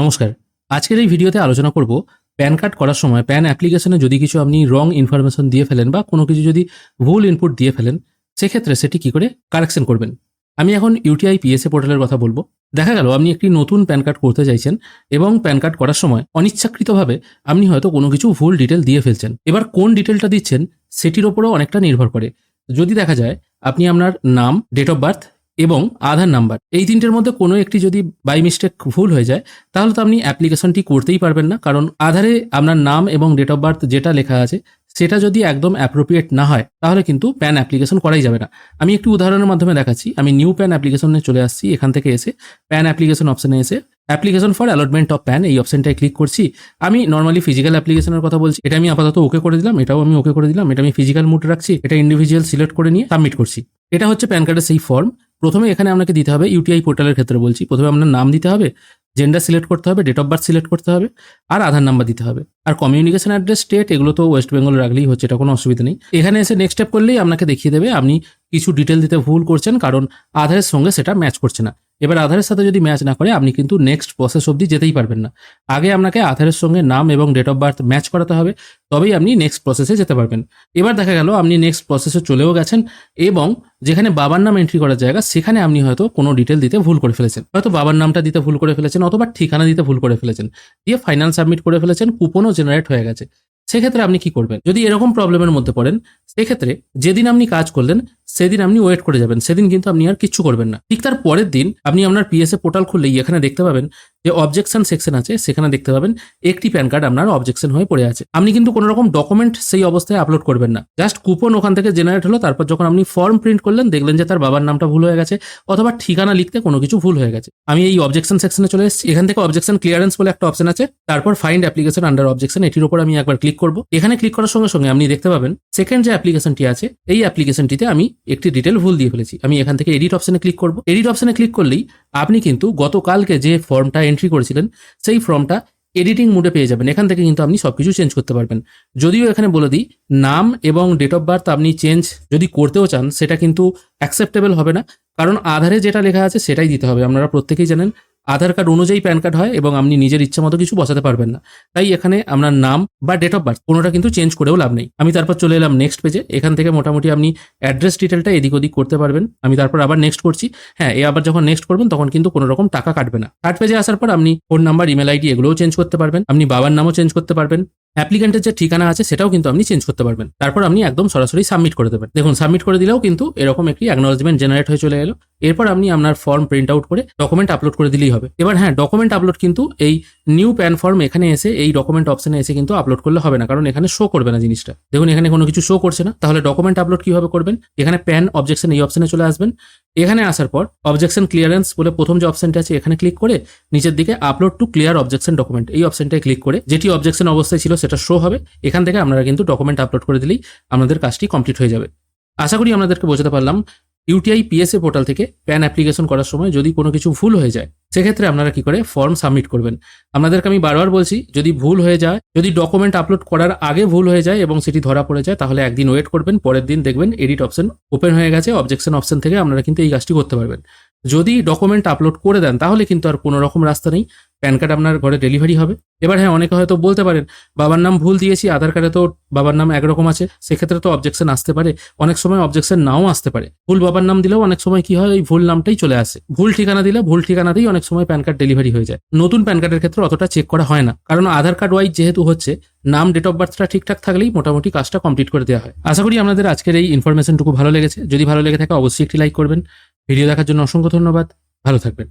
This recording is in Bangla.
নমস্কার। আজকের এই ভিডিওতে আলোচনা করব প্যান কার্ড করার সময় প্যান অ্যাপ্লিকেশনে যদি কিছু আপনি রং ইনফরমেশন দিয়ে ফেলেন বা কোনো কিছু যদি ভুল ইনপুট দিয়ে ফেলেন, সেক্ষেত্রে সেটি কি করে কারেকশন করবেন। আমি এখন ইউটিআই পিএসএ পোর্টালের কথা বলব। দেখা গেল, আপনি একটি নতুন প্যান কার্ড করতে চাইছেন এবং প্যান কার্ড করার সময় অনিচ্ছাকৃতভাবে আপনি হয়তো কোনো কিছু ভুল ডিটেল দিয়ে ফেলছেন। এবার কোন ডিটেলটা দিচ্ছেন, সেটির ওপরও অনেকটা নির্ভর করে। যদি দেখা যায়, আপনি আপনার নাম ডেট অফ বার্থ এবং আধার নাম্বার। এই তিনটের মধ্যে কোনো একটি যদি বাই মিস্টেক ভুল হয়ে যায়, তাহলে তো আপনি অ্যাপ্লিকেশনটি করতেই পারবেন না। কারণ আধারে আপনার নাম এবং ডেট অফ বার্থ যেটা লেখা আছে, সেটা যদি একদম অ্যাপ্রোপ্রিয়েট না হয়, তাহলে কিন্তু প্যান অ্যাপ্লিকেশন করাই যাবে না। আমি একটি উদাহরণের মাধ্যমে দেখাচ্ছি। আমি নিউ প্যান অ্যাপ্লিকেশনে চলে আসছি, এখান থেকে এসে প্যান অ্যাপ্লিকেশন অপশনে এসে application for allotment of PAN এই অপশনটায় ক্লিক করছি। আমি নর্মালি ফিজিক্যাল অ্যাপ্লিকেশনের কথা বলছি, এটা আমি আপাতত ওকে করে দিলাম, এটাও আমি ওকে করে দিলাম, এটা আমি ফিজিক্যাল মুড রাখছি, এটা ইন্ডিভিজুয়াল সিলেক্ট করে নিয়ে সাবমিট করছি। এটা হচ্ছে প্যান কার্ডের সেই ফর্ম প্রথমে এখানে আপনাকে দিতে হবে ইউটিআই পোর্টালের ক্ষেত্রে বলছি। প্রথমে আপনার নাম দিতে হবে জেন্ডার সিলেক্ট করতে হবে ডেট অফ বার্থ সিলেক্ট করতে হবে, আর আধার নাম্বার দিতে হবে। আর কমিউনিকেশন অ্যাড্রেস স্টেট এগুলো তো ওয়েস্ট বেঙ্গল রাখলেই হচ্ছে, এটা কোনো অসুবিধা নেই। এখানে এসে নেক্সট স্টেপ করলেই আপনাকে দেখিয়ে দেবে, আপনি কিছু ডিটেল দিতে ভুল করছেন, কারণ আধারের সঙ্গে সেটা ম্যাচ করছে না। এবার আধারের সাথে যদি ম্যাচ না করে, আপনি কিন্তু নেক্সট প্রসেস অবধি যেতেই পারবেন না। আগে আপনাকে আধারের সঙ্গে নাম এবং ডেট অফ বার্থ ম্যাচ করাতে হবে, তবেই আপনি নেক্সট প্রসেসে যেতে পারবেন। এবার দেখা গেল, আপনি নেক্সট প্রসেসে চলেও গেছেন এবং যেখানে বাবার নাম এন্ট্রি করার জায়গা, সেখানে আপনি হয়তো কোনো ডিটেল দিতে ভুল করে ফেলেছেন। হয়তো বাবার নামটা দিতে ভুল করে ফেলেছেন অথবা ঠিকানা দিতে ভুল করে ফেলেছেন। দিয়ে ফাইনাল সাবমিট করে ফেলেছেন, কুপনও জেনারেট হয়ে গেছে। সেক্ষেত্রে আপনি কি করবেন? যদি এরকম প্রবলেমের মধ্যে পড়েন, সেক্ষেত্রে যেদিন আপনি কাজ করলেন সেদিন আপনি ওয়েট করে যাবেন। সেদিন কিন্তু আপনি আর কিচ্ছু করবেন না। ঠিক তার পরের দিন আপনি আপনার পিএসএ পোর্টাল খুললেই এখানে দেখতে পাবেন যে অবজেকশন সেকশন আছে, সেখানে দেখতে পাবেন একটি প্যান কার্ড আপনার অবজেকশন হয়ে পড়ে আছে। আপনি কিন্তু কোনো রকম ডকুমেন্ট সেই অবস্থায় আপলোড করবেন না। জাস্ট কুপন ওখান থেকে জেনারেট হলো, তারপর যখন আপনি ফর্ম প্রিন্ট করলেন, দেখলেন যে তার বাবার নামটা ভুল হয়ে গেছে, অথবা ঠিকানা লিখতে কোনো কিছু ভুল হয়ে গেছে। আমি এই অবজেকশন সেকশনে চলে এসেছি। এখান থেকে অবজেকশন ক্লিয়ারেন্স বলে একটা অপশন আছে। তারপর ফাইন্ড অ্যাপ্লিকেশন আন্ডার অবজেকশন এটির উপর আমি একবার ক্লিক করব। এখানে ক্লিক করার সঙ্গে সঙ্গে আপনি দেখতে পাবেন সেকেন্ড যে অ্যাপ্লিকেশনটি আছে, এই অ্যাপ্লিকেশনটিতে আমি একটি ডিটেল ভুল দিয়ে ফেলেছি। আমি এখান থেকে এডিট অপশনে ক্লিক করব। এডিট অপশনে ক্লিক করলেই আপনি কিন্তু গতকালকে যে ফর্মটা এন্ট্রি করেছিলেন, সেই ফর্মটা এডিটিং মোডে পেয়ে যাবেন। এখান থেকে কিন্তু আপনি সবকিছু চেঞ্জ করতে পারবেন। যদিও এখানে বলে দিই, নাম এবং ডেট অফ বার্থ আপনি চেঞ্জ যদি করতেও চান, সেটা কিন্তু অ্যাকসেপ্টেবল হবে না। কারণ আধারে যেটা লেখা আছে, সেটাই দিতে হবে। আপনারা প্রত্যেকেই জানেন আধার কার্ড অনুযায়ী প্যান কার্ড হয় এবং আপনি নিজের ইচ্ছা মতো কিছু বসাতে পারবেন না। তাই এখানে আপনার নাম বা ডেট অফ বার্থ কোনোটা কিন্তু চেঞ্জ করেও লাভ নেই। আমি তারপর চলে এলাম নেক্সট পেজে এখান থেকে মোটামুটি আপনি অ্যাড্রেস ডিটেলটা এদিক ওদিক করতে পারবেন। আমি তারপর আবার নেক্সট করছি। হ্যাঁ এ আবার যখন নেক্সট করবেন তখন কিন্তু কোনো রকম টাকা কাটবে না। থার্ড পেজে আসার পর আপনি ফোন নাম্বার ইমেল আইডি এগুলোও চেঞ্জ করতে পারবেন। আপনি বাবার নামও চেঞ্জ করতে পারবেন। অ্যাপ্লিকেন্টের যে ঠিকানা আছে সেটাও কিন্তু আপনি চেঞ্জ করতে পারবেন। তারপর আপনি একদম সরাসরি সাবমিট করে দেবেন। দেখুন সাবমিট করে দিলেও কিন্তু এরকম একটি অ্যাকনোলজমেন্ট জেনারেট হয়ে চলে এলো। এরপর আপনি আপনার ফর্ম প্রিন্ট আউট করে ডকুমেন্ট আপলোড করে দিলেই হবে। এবার হ্যাঁ ডকুমেন্ট আপলোড কিন্তু এই নিউ প্যান ফর্ম এখানে এসে এই ডকুমেন্ট অপশনে এসে কিন্তু আপলোড করলে হবে না, কারণ এখানে শো করবে না জিনিসটা। দেখুন, এখানে কোনো কিছু শো করছে না। তাহলে ডকুমেন্ট আপলোড কীভাবে করবেন? এখানে প্যান অবজেকশন এই অপশনে চলে আসবেন। এখানে আসার পর অবজেকশন ক্লিয়ারেন্স বলে প্রথম যে অপশনটা আছে, এখানে ক্লিক করে নিচের দিকে upload to clear objection document এই অপশনটায় ক্লিক করে যেটি অবজেকশন অবস্থায় ছিল সেটা শো হবে। এখান থেকে আপনারা কিন্তু ডকুমেন্ট আপলোড করে দিলেই আপনাদের কাজটি কমপ্লিট হয়ে যাবে। আশা করি আপনাদেরকে বোঝাতে পারলাম। ইউটিআই পিএসএ পোর্টাল থেকে প্যান অ্যাপ্লিকেশন করার সময় যদি কোনো কিছু ভুল হয়ে যায়, সেক্ষেত্রে আপনারা কি করে ফর্ম সাবমিট করবেন। আপনাদেরকে আমি বারবার বলছি, যদি ভুল হয়ে যায়, যদি ডকুমেন্ট আপলোড করার আগে ভুল হয়ে যায় এবং সেটি ধরা পড়ে যায়, তাহলে একদিন ওয়েট করবেন, পরের দিন দেখবেন এডিট অপশন ওপেন হয়ে গেছে অবজেকশন অপশন থেকে আপনারা কিন্তু এই কাজটি করতে পারবেন। যদি ডকুমেন্ট আপলোড করে দেন, তাহলে কিন্তু আর কোনো রকম রাস্তা নেই। প্যান কার্ড আপনার ঘরে ডেলিভারি হবে। এবার হ্যাঁ অনেকে হয়তো বলতে পারেন, বাবার নাম ভুল দিয়েছি, আধার কার্ডে তো বাবার নাম একরকম আছে। সেক্ষেত্রে তো অবজেকশন আসতে পারে। অনেক সময় অবজেকশন নাও আসতে পারে। ভুল বাবার নাম দিলেও অনেক সময় কি হয়, ওই ভুল নামটাই চলে আসে। ভুল ঠিকানা দিলে ভুল ঠিকানাতেই অনেক সময় প্যান কার্ড ডেলিভারি হয়ে যায়। নতুন প্যান কার্ডের ক্ষেত্রে অতটা চেক করা হয় না। কারণ আধার কার্ড ওয়াইজ যেহেতু হচ্ছে, নাম ডেট অফ বার্থটা ঠিকঠাক থাকলেই মোটামুটি কাজটা কমপ্লিট করে দেওয়া হয়। আশা করি আপনাদের আজকের এই ইনফরমেশনটুকু ভালো লেগেছে। যদি ভালো লেগে থাকে, অবশ্যই একটি লাইক করবেন। ভিডিও দেখার জন্য অসংখ্য ধন্যবাদ। ভালো থাকবেন।